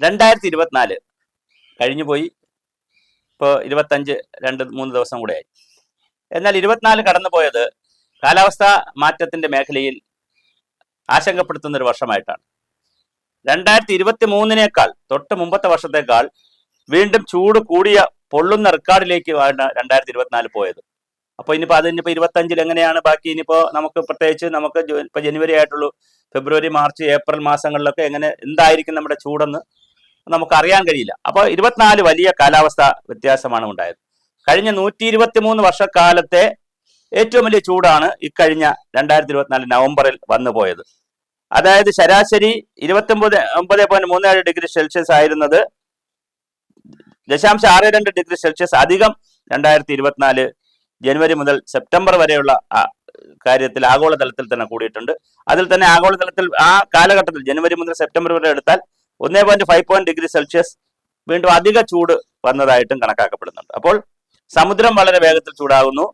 രണ്ടായിരത്തി ഇരുപത്തിനാല് കഴിഞ്ഞു പോയി. ഇപ്പോൾ ഇരുപത്തഞ്ച് രണ്ട് മൂന്ന് ദിവസം കൂടെയായി എന്നാൽ ഇരുപത്തിനാല് കടന്നു പോയത് കാലാവസ്ഥാ മാറ്റത്തിന്റെ മേഖലയിൽ ആശങ്കപ്പെടുത്തുന്ന ഒരു വർഷമായിട്ടാണ്. രണ്ടായിരത്തി ഇരുപത്തി മൂന്നിനേക്കാൾ തൊട്ട് മുമ്പത്തെ വർഷത്തേക്കാൾ വീണ്ടും ചൂട് കൂടിയ പൊള്ളുന്ന റെക്കോർഡിലേക്ക് ആണ് രണ്ടായിരത്തി ഇരുപത്തിനാല് പോയത്. അപ്പൊ ഇനിയിപ്പോ അത് ഇനിയിപ്പോ ഇരുപത്തഞ്ചിൽ എങ്ങനെയാണ്? ബാക്കി ഇനിയിപ്പോ നമുക്ക് പ്രത്യേകിച്ച് നമുക്ക് ഇപ്പോൾ ഇപ്പൊ ജനുവരി ആയിട്ടുള്ളൂ. ഫെബ്രുവരി മാർച്ച് ഏപ്രിൽ മാസങ്ങളിലൊക്കെ എങ്ങനെ എന്തായിരിക്കും നമ്മുടെ ചൂടെന്ന് നമുക്ക് അറിയാൻ കഴിയില്ല. അപ്പോൾ ഇരുപത്തിനാല് വലിയ കാലാവസ്ഥ വ്യത്യാസമാണ് ഉണ്ടായത്. കഴിഞ്ഞ നൂറ്റി ഇരുപത്തി മൂന്ന് വർഷക്കാലത്തെ ഏറ്റവും വലിയ ചൂടാണ് ഇക്കഴിഞ്ഞ രണ്ടായിരത്തി ഇരുപത്തിനാല് നവംബറിൽ വന്നു പോയത്. അതായത് ശരാശരി ഇരുപത്തി ഒമ്പത് പോയിന്റ് മൂന്ന് ഏഴ് ഡിഗ്രി സെൽഷ്യസ് ആയിരുന്നത് ദശാംശം ആറ് രണ്ട് ഡിഗ്രി സെൽഷ്യസ് അധികം രണ്ടായിരത്തി ഇരുപത്തിനാല് ജനുവരി മുതൽ സെപ്റ്റംബർ വരെയുള്ള കാര്യത്തിൽ ആഗോളതലത്തിൽ തന്നെ കൂടിയിട്ടുണ്ട്. അതിൽ തന്നെ ആഗോളതലത്തിൽ ആ കാലഘട്ടത്തിൽ ജനുവരി മുതൽ സെപ്റ്റംബർ വരെ എടുത്താൽ ഒന്നേ point five point degree Celsius വീണ്ടും അധിക ചൂട് വന്നതായിട്ടും കണക്കാക്കപ്പെടുന്നുണ്ട്. അപ്പോൾ സമുദ്രം വളരെ വേഗത്തിൽ ചൂടാകുന്നു.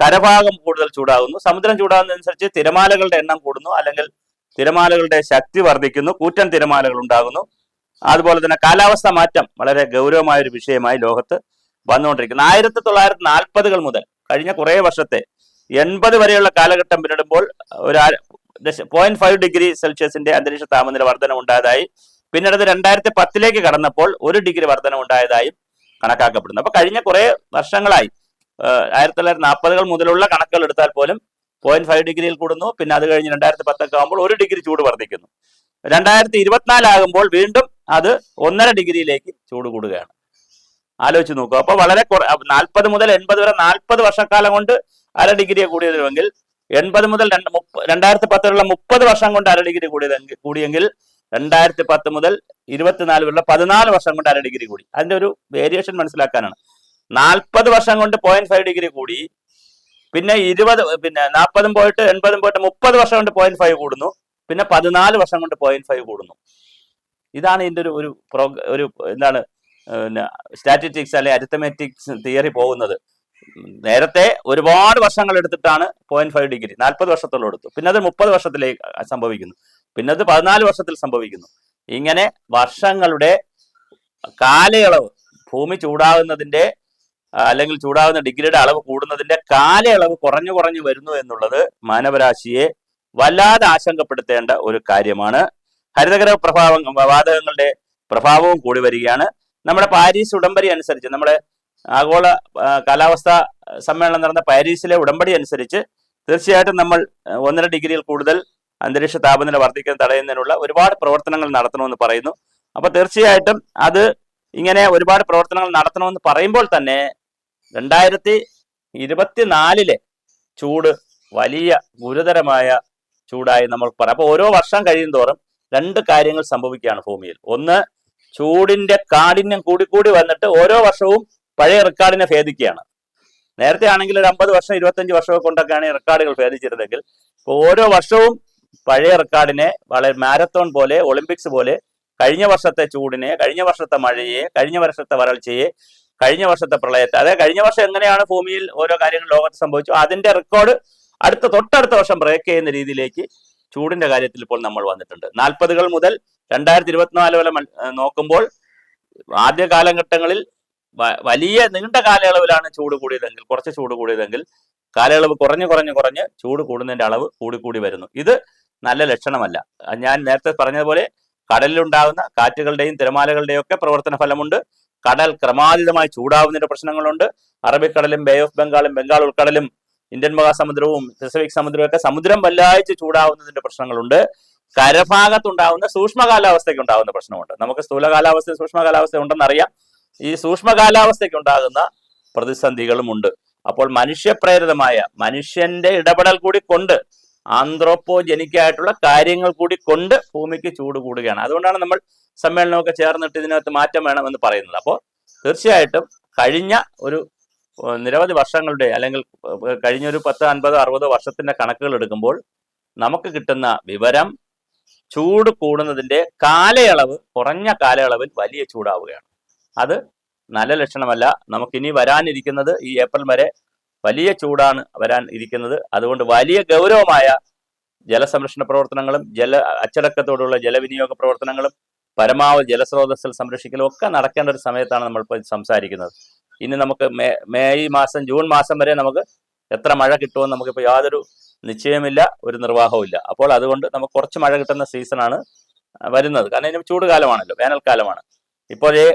കരഭാഗം കൂടുതൽ ചൂടാകുന്നു. സമുദ്രം ചൂടാകുന്നതനുസരിച്ച് തിരമാലകളുടെ എണ്ണം കൂടുന്നു. അല്ലെങ്കിൽ തിരമാലകളുടെ ശക്തി വർദ്ധിക്കുന്നു. കൂറ്റൻ തിരമാലകൾ ഉണ്ടാകുന്നു. അതുപോലെ തന്നെ കാലാവസ്ഥ മാറ്റം വളരെ ഗൗരവമായ ഒരു വിഷയമായി ലോകത്ത് വന്നുകൊണ്ടിരിക്കുന്നു. ആയിരത്തി തൊള്ളായിരത്തി നാൽപ്പതുകൾ മുതൽ കഴിഞ്ഞ കുറേ വർഷത്തെ എൺപത് വരെയുള്ള കാലഘട്ടം പിന്നിടുമ്പോൾ ഒരു പോയിന്റ് ഫൈവ് ഡിഗ്രി സെൽഷ്യസിന്റെ അന്തരീക്ഷ താപനില വർധന ഉണ്ടായതായി പിന്നീട് അത് രണ്ടായിരത്തി പത്തിലേക്ക് കടന്നപ്പോൾ ഒരു ഡിഗ്രി വർധന ഉണ്ടായതായും കണക്കാക്കപ്പെടുന്നു. അപ്പൊ കഴിഞ്ഞ കുറെ വർഷങ്ങളായി ആയിരത്തി തൊള്ളായിരത്തി നാൽപ്പതുകൾ മുതലുള്ള കണക്കുകൾ എടുത്താൽ പോലും പോയിന്റ് ഫൈവ് ഡിഗ്രിയിൽ കൂടുന്നു. പിന്നെ അത് കഴിഞ്ഞ് രണ്ടായിരത്തി പത്തൊക്കെ ആകുമ്പോൾ ഒരു ഡിഗ്രി ചൂട് വർദ്ധിക്കുന്നു രണ്ടായിരത്തി ഇരുപത്തിനാലാകുമ്പോൾ വീണ്ടും അത് ഒന്നര ഡിഗ്രിയിലേക്ക് ചൂട് കൂടുകയാണ്. ആലോചിച്ച് നോക്കുക അപ്പൊ വളരെ നാൽപ്പത് മുതൽ എൺപത് വരെ നാൽപ്പത് വർഷക്കാലം കൊണ്ട് അര ഡിഗ്രിയെ കൂടിയതെങ്കിൽ എൺപത് മുതൽ രണ്ട് മുപ്പ രണ്ടായിരത്തി പത്തിലുള്ള മുപ്പത് വർഷം കൊണ്ട് അര ഡിഗ്രി കൂടിയതെങ്കിൽ കൂടിയെങ്കിൽ രണ്ടായിരത്തി പത്ത് മുതൽ ഇരുപത്തിനാല് വരെയുള്ള പതിനാല് വർഷം കൊണ്ട് അര ഡിഗ്രി കൂടി. അതിന്റെ ഒരു വേരിയേഷൻ മനസ്സിലാക്കാനാണ്. നാൽപ്പത് വർഷം കൊണ്ട് പോയിന്റ് ഫൈവ് ഡിഗ്രി കൂടി. പിന്നെ ഇരുപത് പിന്നെ നാൽപ്പതും പോയിട്ട് എൺപതും പോയിട്ട് മുപ്പത് വർഷം കൊണ്ട് പോയിന്റ് ഫൈവ് കൂടുന്നു. പിന്നെ പതിനാല് വർഷം കൊണ്ട് പോയിന്റ് ഫൈവ് കൂടുന്നു. ഇതാണ് ഇതിന്റെ ഒരു ഒരു പ്രോഗ ഒരു എന്താണ് പിന്നെ സ്റ്റാറ്റിസ്റ്റിക്സ് അല്ലെ അരിത്തമെറ്റിക്സ് തിയറി പോകുന്നത്. നേരത്തെ ഒരുപാട് വർഷങ്ങൾ എടുത്തിട്ടാണ് പോയിന്റ് ഫൈവ് ഡിഗ്രി നാൽപ്പത് വർഷത്തോളം എടുത്തു. പിന്നെ അത് മുപ്പത് വർഷത്തിലേക്ക് സംഭവിക്കുന്നു. പിന്നെ അത് പതിനാല് വർഷത്തിൽ സംഭവിക്കുന്നു. ഇങ്ങനെ വർഷങ്ങളുടെ കാലയളവ് ഭൂമി ചൂടാകുന്നതിന്റെ അല്ലെങ്കിൽ ചൂടാകുന്ന ഡിഗ്രിയുടെ അളവ് കൂടുന്നതിന്റെ കാലയളവ് കുറഞ്ഞു കുറഞ്ഞു വരുന്നു എന്നുള്ളത് മാനവരാശിയെ വല്ലാതെ ആശങ്കപ്പെടുത്തേണ്ട ഒരു കാര്യമാണ്. ഹരിതകര പ്രഭാവം വാതകങ്ങളുടെ പ്രഭാവവും കൂടി വരികയാണ്. നമ്മുടെ പാരീസ് ഉടമ്പടി അനുസരിച്ച് നമ്മുടെ ആഗോള കാലാവസ്ഥ സമ്മേളനം നടന്ന പാരീസിലെ ഉടമ്പടി അനുസരിച്ച് തീർച്ചയായിട്ടും നമ്മൾ ഒന്നര ഡിഗ്രിയിൽ കൂടുതൽ അന്തരീക്ഷ താപനില വർദ്ധിക്കാൻ തടയുന്നതിനുള്ള ഒരുപാട് പ്രവർത്തനങ്ങൾ നടത്തണമെന്ന് പറയുന്നു. അപ്പൊ തീർച്ചയായിട്ടും അത് ഇങ്ങനെ ഒരുപാട് പ്രവർത്തനങ്ങൾ നടത്തണമെന്ന് പറയുമ്പോൾ തന്നെ രണ്ടായിരത്തി ഇരുപത്തിനാലിലെ ചൂട് വലിയ ഗുരുതരമായ ചൂടായി നമ്മൾ പറയാം അപ്പൊ ഓരോ വർഷം കഴിയും തോറും രണ്ട് കാര്യങ്ങൾ സംഭവിക്കുകയാണ് ഭൂമിയിൽ. ഒന്ന് ചൂടിന്റെ കാഠിന്യം കൂടിക്കൂടി വന്നിട്ട് ഓരോ വർഷവും പഴയ റെക്കോർഡിനെ ഭേദിക്കുകയാണ്. നേരത്തെ ആണെങ്കിൽ ഒരു അമ്പത് വർഷം ഇരുപത്തഞ്ച് വർഷമൊക്കെ കൊണ്ടൊക്കെയാണ് ഈ റെക്കോർഡുകൾ ഭേദിച്ചിരുന്നെങ്കിൽ ഓരോ വർഷവും പഴയ റെക്കോർഡിനെ വളരെ മാരത്തോൺ പോലെ ഒളിമ്പിക്സ് പോലെ കഴിഞ്ഞ വർഷത്തെ ചൂടിനെ കഴിഞ്ഞ വർഷത്തെ മഴയെ കഴിഞ്ഞ വർഷത്തെ വരൾച്ചയെ കഴിഞ്ഞ വർഷത്തെ പ്രളയത്തെ അതായത് കഴിഞ്ഞ വർഷം എങ്ങനെയാണ് ഭൂമിയിൽ ഓരോ കാര്യങ്ങൾ ലോകത്ത് സംഭവിച്ചു അതിന്റെ റെക്കോർഡ് അടുത്ത തൊട്ടടുത്ത വർഷം ബ്രേക്ക് ചെയ്യുന്ന രീതിയിലേക്ക് ചൂടിന്റെ കാര്യത്തിൽ ഇപ്പോൾ നമ്മൾ വന്നിട്ടുണ്ട്. നാൽപ്പതുകൾ മുതൽ രണ്ടായിരത്തി ഇരുപത്തിനാല് വരെ നോക്കുമ്പോൾ ആദ്യ കാലഘട്ടങ്ങളിൽ വലിയ നീണ്ട കാലയളവിലാണ് ചൂട് കൂടിയതെങ്കിൽ കുറച്ച് ചൂട് കൂടിയതെങ്കിൽ കാലയളവ് കുറഞ്ഞു കുറഞ്ഞു കുറഞ്ഞ് ചൂട് കൂടുന്നതിന്റെ അളവ് കൂടിക്കൂടി കൂടി വരുന്നു. ഇത് നല്ല ലക്ഷണമല്ല. ഞാൻ നേരത്തെ പറഞ്ഞതുപോലെ കടലിലുണ്ടാകുന്ന കാറ്റുകളുടെയും തിരമാലകളുടെയും ഒക്കെ പ്രവർത്തന ഫലമുണ്ട്. കടൽ ക്രമാതീതമായി ചൂടാവുന്നതിന്റെ പ്രശ്നങ്ങളുണ്ട്. അറബിക്കടലും ബേ ഓഫ് ബംഗാളും ബംഗാൾ ഉൾക്കടലും ഇന്ത്യൻ മഹാസമുദ്രവും പസഫിക് സമുദ്രവും ഒക്കെ സമുദ്രം വല്ലാഴ്ച ചൂടാവുന്നതിന്റെ പ്രശ്നങ്ങളുണ്ട്. കരഭാഗത്തുണ്ടാവുന്ന സൂക്ഷ്മ കാലാവസ്ഥയ്ക്ക് ഉണ്ടാകുന്ന പ്രശ്നമുണ്ട്. നമുക്ക് സ്ഥൂല കാലാവസ്ഥ സൂക്ഷ്മ കാലാവസ്ഥ ഉണ്ടെന്നറിയാം. ഈ സൂക്ഷ്മ കാലാവസ്ഥയ്ക്ക് ഉണ്ടാകുന്ന പ്രതിസന്ധികളുമുണ്ട്. അപ്പോൾ മനുഷ്യപ്രേരിതമായ മനുഷ്യന്റെ ഇടപെടൽ കൂടി കൊണ്ട് ആന്ത്രോപ്പോജനിക്കായിട്ടുള്ള കാര്യങ്ങൾ കൂടി കൊണ്ട് ഭൂമിക്ക് ചൂട് കൂടുകയാണ്. അതുകൊണ്ടാണ് നമ്മൾ സമ്മേളനമൊക്കെ ചേർന്നിട്ട് ഇതിനകത്ത് മാറ്റം വേണമെന്ന് പറയുന്നത്. അപ്പോൾ തീർച്ചയായിട്ടും കഴിഞ്ഞ ഒരു നിരവധി വർഷങ്ങളുടെ അല്ലെങ്കിൽ കഴിഞ്ഞ കഴിഞ്ഞൊരു പത്ത് അൻപത് അറുപത് വർഷത്തിന്റെ കണക്കുകൾ എടുക്കുമ്പോൾ നമുക്ക് കിട്ടുന്ന വിവരം ചൂട് കൂടുന്നതിന്റെ കാലയളവ് കുറഞ്ഞ കാലയളവിൽ വലിയ ചൂടാവുകയാണ്. അത് നല്ല ലക്ഷണമല്ല. നമുക്കിനി വരാനിരിക്കുന്നത് ഈ ഏപ്രിൽ വരെ വലിയ ചൂടാണ് വരാൻ ഇരിക്കുന്നത്. അതുകൊണ്ട് വലിയ ഗൗരവമായ ജലസംരക്ഷണ പ്രവർത്തനങ്ങളും ജല അച്ചടക്കത്തോടുള്ള ജലവിനിയോഗ പ്രവർത്തനങ്ങളും പരമാവധി ജലസ്രോതസ്സുകൾ സംരക്ഷിക്കലും ഒക്കെ നടക്കേണ്ട ഒരു സമയത്താണ് നമ്മളിപ്പോൾ സംസാരിക്കുന്നത്. ഇനി നമുക്ക് മേ മെയ് മാസം ജൂൺ മാസം വരെ നമുക്ക് എത്ര മഴ കിട്ടുമെന്ന് നമുക്കിപ്പോൾ യാതൊരു നിശ്ചയമില്ല ഒരു നിർവാഹവും ഇല്ല അപ്പോൾ അതുകൊണ്ട് നമുക്ക് കുറച്ച് മഴ കിട്ടുന്ന സീസണാണ് വരുന്നത്. കാരണം ഇനി ചൂട് കാലമാണല്ലോ വേനൽക്കാലമാണ് ഇപ്പോഴേ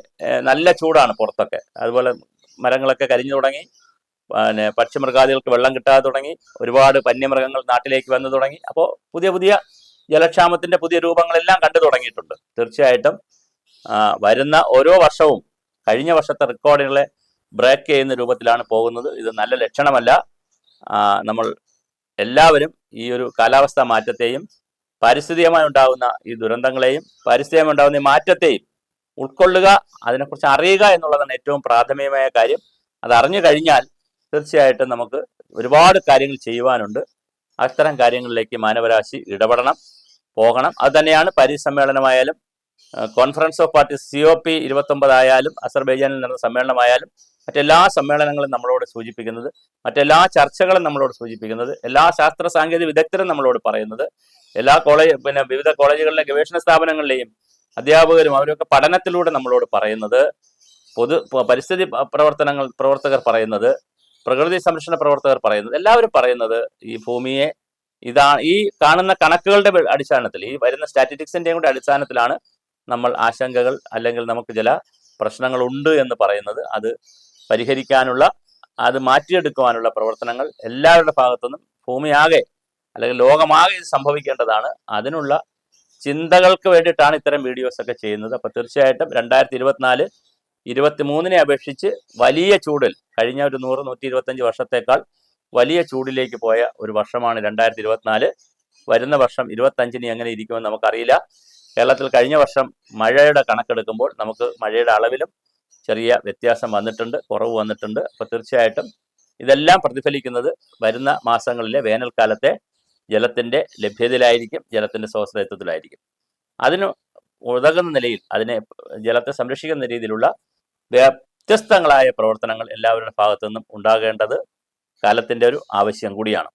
നല്ല ചൂടാണ് പുറത്തൊക്കെ. അതുപോലെ മരങ്ങളൊക്കെ കരിഞ്ഞു തുടങ്ങി പിന്നെ പക്ഷിമൃഗാദികൾക്ക് വെള്ളം കിട്ടാതെ തുടങ്ങി ഒരുപാട് വന്യമൃഗങ്ങൾ നാട്ടിലേക്ക് വന്നു തുടങ്ങി. അപ്പോൾ പുതിയ പുതിയ ജലക്ഷാമത്തിന്റെ പുതിയ രൂപങ്ങളെല്ലാം കണ്ടു തുടങ്ങിയിട്ടുണ്ട്. തീർച്ചയായിട്ടും വരുന്ന ഓരോ വർഷവും കഴിഞ്ഞ വർഷത്തെ റെക്കോർഡുകളെ ബ്രേക്ക് ചെയ്യുന്ന രൂപത്തിലാണ് പോകുന്നത്. ഇത് നല്ല ലക്ഷണമല്ല. നമ്മൾ എല്ലാവരും ഈ ഒരു കാലാവസ്ഥാ മാറ്റത്തെയും പാരിസ്ഥിതികമായി ഉണ്ടാകുന്ന ഈ ദുരന്തങ്ങളെയും പാരിസ്ഥിതികമായി ഉണ്ടാകുന്ന ഈ മാറ്റത്തെയും ഉൾക്കൊള്ളുക അതിനെക്കുറിച്ച് അറിയുക എന്നുള്ളതാണ് ഏറ്റവും പ്രാഥമികമായ കാര്യം. അത് അറിഞ്ഞു കഴിഞ്ഞാൽ തീർച്ചയായിട്ടും നമുക്ക് ഒരുപാട് കാര്യങ്ങൾ ചെയ്യുവാനുണ്ട്. അത്തരം കാര്യങ്ങളിലേക്ക് മാനവരാശി ഇടപെടണം പോകണം. അത് തന്നെയാണ് Paris സമ്മേളനമായാലും conference of parties C O P ഇരുപത്തൊമ്പതായാലും അസർബൈജാനിൽ നടന്ന സമ്മേളനമായാലും മറ്റെല്ലാ സമ്മേളനങ്ങളും നമ്മളോട് സൂചിപ്പിക്കുന്നത് മറ്റെല്ലാ ചർച്ചകളും നമ്മളോട് സൂചിപ്പിക്കുന്നത് എല്ലാ ശാസ്ത്ര സാങ്കേതിക വിദഗ്ധരും നമ്മളോട് പറയുന്നത് എല്ലാ കോളേജ് പിന്നെ വിവിധ കോളേജുകളിലെ ഗവേഷണ സ്ഥാപനങ്ങളിലെയും അധ്യാപകരും അവരൊക്കെ പഠനത്തിലൂടെ നമ്മളോട് പറയുന്നത് പൊതു പരിസ്ഥിതി പ്രവർത്തനങ്ങൾ പ്രവർത്തകർ പറയുന്നത് പ്രകൃതി സംരക്ഷണ പ്രവർത്തകർ പറയുന്നത് എല്ലാവരും പറയുന്നത് ഈ ഭൂമിയെ ഇതാ ഈ കാണുന്ന കണക്കുകളുടെ അടിസ്ഥാനത്തിൽ ഈ വരുന്ന സ്റ്റാറ്റിസ്റ്റിക്സിന്റെയും കൂടെ അടിസ്ഥാനത്തിലാണ് നമ്മൾ ആശങ്കകൾ അല്ലെങ്കിൽ നമുക്ക് ചില പ്രശ്നങ്ങൾ ഉണ്ട് എന്ന് പറയുന്നത്. അത് പരിഹരിക്കാനുള്ള അത് മാറ്റിയെടുക്കുവാനുള്ള പ്രവർത്തനങ്ങൾ എല്ലാവരുടെ ഭാഗത്തുനിന്നും ഭൂമിയാകെ അല്ലെങ്കിൽ ലോകമാകെ ഇത് സംഭവിക്കേണ്ടതാണ്. അതിനുള്ള ചിന്തകൾക്ക് വേണ്ടിയിട്ടാണ് ഇത്തരം വീഡിയോസ് ഒക്കെ ചെയ്യുന്നത്. അപ്പൊ തീർച്ചയായിട്ടും രണ്ടായിരത്തി ഇരുപത്തിനാല് ഇരുപത്തി മൂന്നിനെ അപേക്ഷിച്ച് വലിയ ചൂടിൽ കഴിഞ്ഞ ഒരു നൂറ് നൂറ്റി ഇരുപത്തഞ്ച് വർഷത്തേക്കാൾ വലിയ ചൂടിലേക്ക് പോയ ഒരു വർഷമാണ് രണ്ടായിരത്തി ഇരുപത്തിനാല് വരുന്ന വർഷം ഇരുപത്തഞ്ചിന് എങ്ങനെ ഇരിക്കുമെന്ന് നമുക്കറിയില്ല. കേരളത്തിൽ കഴിഞ്ഞ വർഷം മഴയുടെ കണക്കെടുക്കുമ്പോൾ നമുക്ക് മഴയുടെ അളവിലും ചെറിയ വ്യത്യാസം വന്നിട്ടുണ്ട് കുറവ് വന്നിട്ടുണ്ട്. അപ്പോൾ തീർച്ചയായിട്ടും ഇതെല്ലാം പ്രതിഫലിക്കുന്നത് വരുന്ന മാസങ്ങളിലെ വേനൽക്കാലത്തെ ജലത്തിന്റെ ലഭ്യതയിലായിരിക്കും ജലത്തിന്റെ സ്വാശ്രയത്വത്തിലായിരിക്കും അതിന് ഉതകുന്ന നിലയിൽ അതിനെ ജലത്തെ സംരക്ഷിക്കുന്ന രീതിയിലുള്ള വ്യത്യസ്തങ്ങളായ പ്രവർത്തനങ്ങൾ എല്ലാവരുടെ ഭാഗത്തു നിന്നും ഉണ്ടാകേണ്ടത് കാലത്തിന്റെ ഒരു ആവശ്യം കൂടിയാണ്.